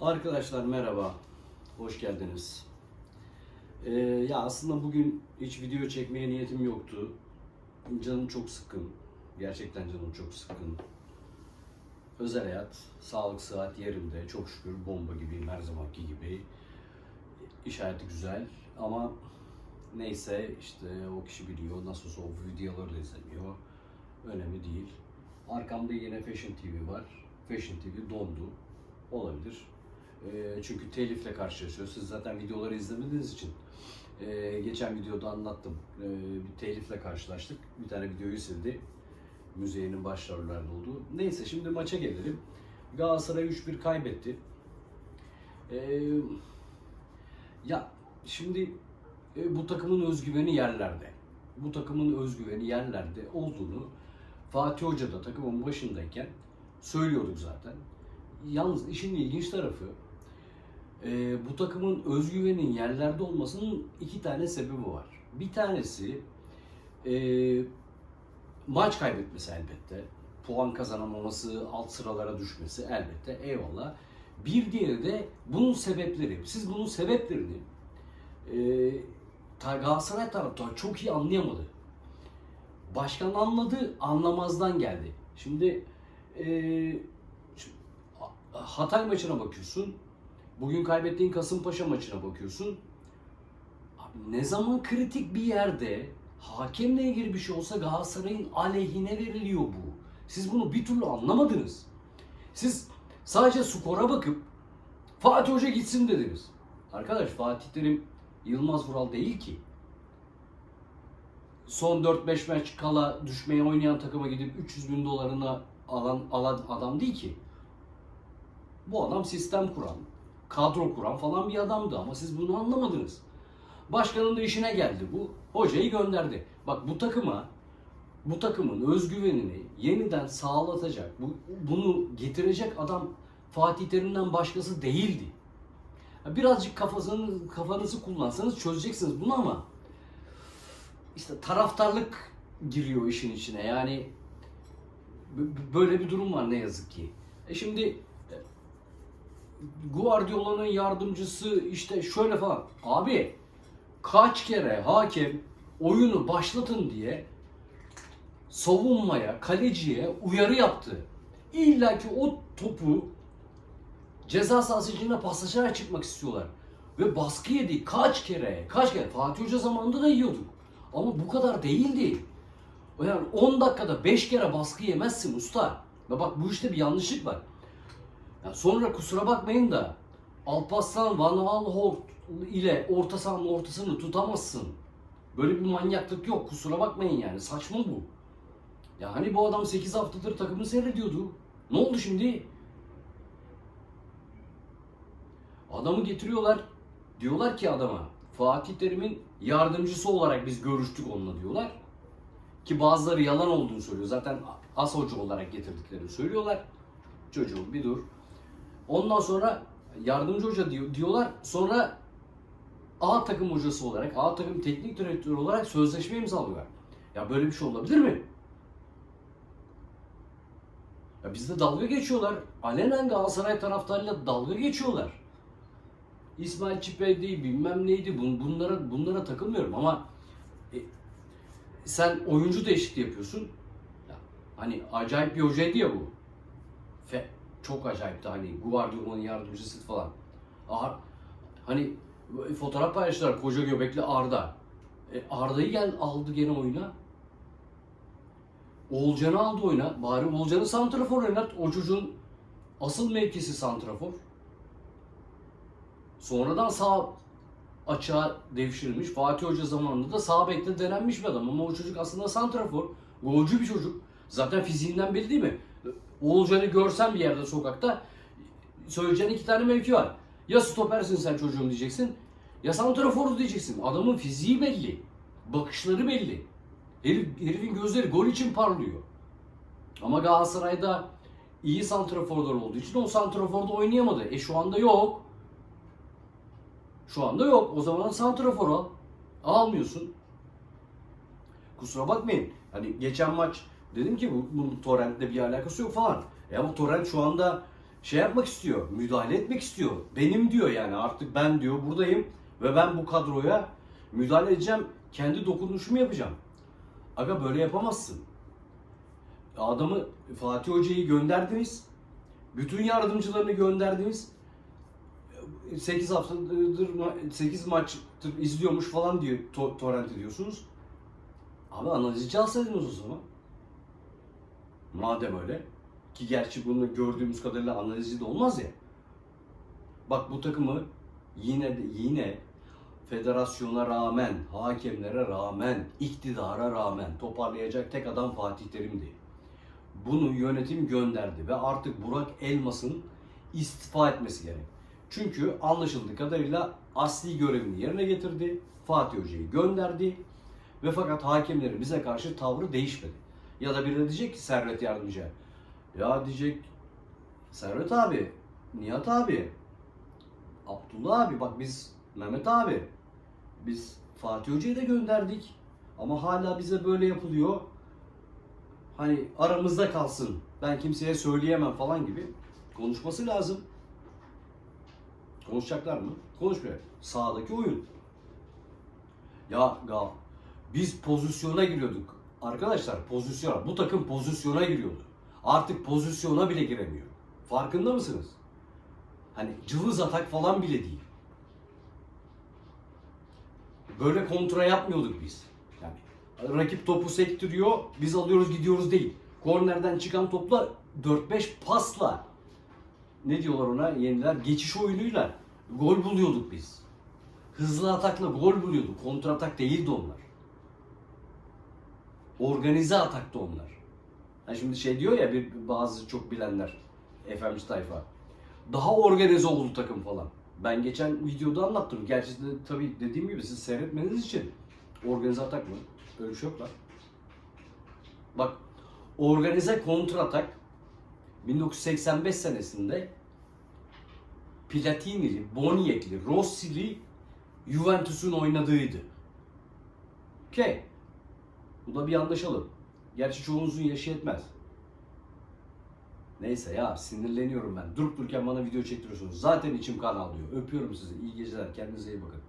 Arkadaşlar merhaba, hoş geldiniz. Ee, ya aslında bugün hiç video çekmeye niyetim yoktu. Canım çok sıkkın, gerçekten canım çok sıkkın. Özel hayat, sağlık, sıhhat yerinde, çok şükür bomba gibiyim her zamanki gibi. İş hayatı güzel ama neyse işte o kişi biliyor, nasıl olsa o videoları da izlemiyor. Önemli değil. Arkamda yine Fashion TV var. Fashion TV dondu. Olabilir. Ee, çünkü telifle karşılaşıyoruz. Siz zaten videoları izlemediğiniz için ee, geçen videoda anlattım. Ee, bir telifle karşılaştık. Bir tane videoyu sildi. Müzeyinin başrollerde olduğu. Neyse şimdi maça gelelim. Galatasaray 3-1 kaybetti. Ya şimdi e, bu takımın özgüveni yerlerde. Bu takımın özgüveni yerlerde olduğunu Fatih Hoca da takımın başındayken söylüyorduk zaten. Yalnız işin ilginç tarafı e, bu takımın özgüvenin yerlerde olmasının iki tane sebebi var. Bir tanesi e, maç kaybetmesi elbette. Puan kazanamaması, alt sıralara düşmesi elbette eyvallah. Bir diğeri de bunun sebepleri. Siz bunun sebeplerini e, ta- Galatasaray taraftarı çok iyi anlayamadı. Başkan anladı, anlamazdan geldi. Şimdi e, şu- Hatay maçına bakıyorsun. Bugün kaybettiğin Kasımpaşa maçına bakıyorsun. Ne zaman kritik bir yerde hakemle ilgili bir şey olsa Galatasaray'ın aleyhine veriliyor bu. Siz bunu bir türlü anlamadınız. Siz sadece skora bakıp Fatih Hoca gitsin dediniz. Arkadaş Fatih Terim Yılmaz Vural değil ki. Son 4-5 maç kala düşmeye oynayan takıma gidip 300 bin dolarına alan, alan adam değil ki. Bu adam sistem kuran, kadro kuran falan bir adamdı ama siz bunu anlamadınız. Başkanın da işine geldi bu. Hocayı gönderdi. Bak bu takıma bu takımın özgüvenini yeniden sağlatacak, bu, bunu getirecek adam Fatih Terim'den başkası değildi. Birazcık kafasını, kafanızı kullansanız çözeceksiniz bunu ama işte taraftarlık giriyor işin içine. Yani böyle bir durum var ne yazık ki. E şimdi Guardiola'nın yardımcısı işte şöyle falan. Abi kaç kere hakem oyunu başlatın diye savunmaya, kaleciye uyarı yaptı. İlla ki o topu ceza sahası paslaşarak çıkmak istiyorlar. Ve baskı yedi kaç kere, kaç kere. Fatih Hoca zamanında da yiyorduk. Ama bu kadar değildi. Yani 10 dakikada 5 kere baskı yemezsin usta. Ve bak bu işte bir yanlışlık var. Ya sonra kusura bakmayın da Alparslan Van Aanholt ile orta sahanın ortasını tutamazsın. Böyle bir manyaklık yok. Kusura bakmayın yani. Saçma bu. Ya hani bu adam 8 haftadır takımı seyrediyordu. Ne oldu şimdi? Adamı getiriyorlar. Diyorlar ki adama Fatih Terim'in yardımcısı olarak biz görüştük onunla diyorlar. Ki bazıları yalan olduğunu söylüyor. Zaten as hoca olarak getirdiklerini söylüyorlar. Çocuğum bir dur. Ondan sonra yardımcı hoca diyor, diyorlar. Sonra A takım hocası olarak, A takım teknik direktörü olarak sözleşme imzalıyorlar. Ya böyle bir şey olabilir mi? Ya bizde dalga geçiyorlar. Alenen Galatasaray taraftarıyla dalga geçiyor. İsmail Çipey'di, bilmem neydi. Bun, bunlara bunlara takılmıyorum ama e, sen oyuncu değişikliği yapıyorsun. Ya, hani acayip bir hocaydı ya bu. Fe, çok acayipti hani Guardiola'nın yardımcısı falan. Ar, hani fotoğraf paylaştılar koca göbekli Arda. E, Arda'yı gel aldı gene oyuna. Oğulcan'ı aldı oyuna. Bari Oğulcan'ı santrafor oynat. O çocuğun asıl mevkisi santrafor. Sonradan sağ açığa devşirilmiş. Fatih Hoca zamanında da sağ bekte denenmiş bir adam. Ama o çocuk aslında santrafor. Golcü bir çocuk. Zaten fiziğinden belli değil mi? Oğulcan'ı görsen bir yerde sokakta söyleyeceğin iki tane mevki var. Ya stopersin sen çocuğum diyeceksin. Ya santraforuz diyeceksin. Adamın fiziği belli. Bakışları belli. Herif, herifin gözleri gol için parlıyor. Ama Galatasaray'da iyi santraforlar olduğu için o santraforda oynayamadı. E şu anda yok. Şu anda yok. O zaman santrafor al. Almıyorsun. Kusura bakmayın. Hani geçen maç dedim ki bu, bunun Torrent'le bir alakası yok falan. E ama Torrent şu anda şey yapmak istiyor, müdahale etmek istiyor. Benim diyor yani artık ben diyor buradayım ve ben bu kadroya müdahale edeceğim. Kendi dokunuşumu yapacağım. Aga böyle yapamazsın. Adamı Fatih Hoca'yı gönderdiniz. Bütün yardımcılarını gönderdiniz. 8 haftadır 8 maçtır izliyormuş falan diyor to- torrent ediyorsunuz. Abi analizci alsaydınız o zaman. Madem öyle. Ki gerçi bunu gördüğümüz kadarıyla analizci de olmaz ya. Bak bu takımı yine yine federasyona rağmen, hakemlere rağmen, iktidara rağmen toparlayacak tek adam Fatih Terim'di. Bunu yönetim gönderdi ve artık Burak Elmas'ın istifa etmesi gerek. Çünkü anlaşıldığı kadarıyla asli görevini yerine getirdi. Fatih Hoca'yı gönderdi. Ve fakat hakemlerin bize karşı tavrı değişmedi. Ya da biri de diyecek ki Servet Yardımcı. Ya diyecek Servet abi, Nihat abi, Abdullah abi bak biz Mehmet abi biz Fatih Hoca'yı da gönderdik. Ama hala bize böyle yapılıyor. Hani aramızda kalsın. Ben kimseye söyleyemem falan gibi konuşması lazım. Konuşacaklar mı? Konuşmuyor. Sağdaki oyun. Ya Gal, biz pozisyona giriyorduk. Arkadaşlar pozisyona, bu takım pozisyona giriyordu. Artık pozisyona bile giremiyor. Farkında mısınız? Hani cılız atak falan bile değil. Böyle kontra yapmıyorduk biz. Yani rakip topu sektiriyor, biz alıyoruz gidiyoruz değil. Kornerden çıkan topla 4-5 pasla ne diyorlar ona yeniler geçiş oyunuyla gol buluyorduk biz. Hızlı atakla gol buluyorduk. Kontra atak değildi onlar. Organize ataktı onlar. Ha şimdi şey diyor ya bir bazı çok bilenler FMC tayfa. Daha organize oldu takım falan. Ben geçen videoda anlattım. Gerçi de tabii dediğim gibi siz seyretmeniz için organize atak mı? Öyle bir şey yok lan. Bak organize kontra atak 1985 senesinde Platini'li, Boniek'li, Rossi'li Juventus'un oynadığıydı. Okey. Bu da bir anlaşalım. Gerçi çoğunuzun yaşı yetmez. Neyse ya sinirleniyorum ben. Durup dururken bana video çektiriyorsunuz. Zaten içim kan ağlıyor. Öpüyorum sizi. İyi geceler. Kendinize iyi bakın.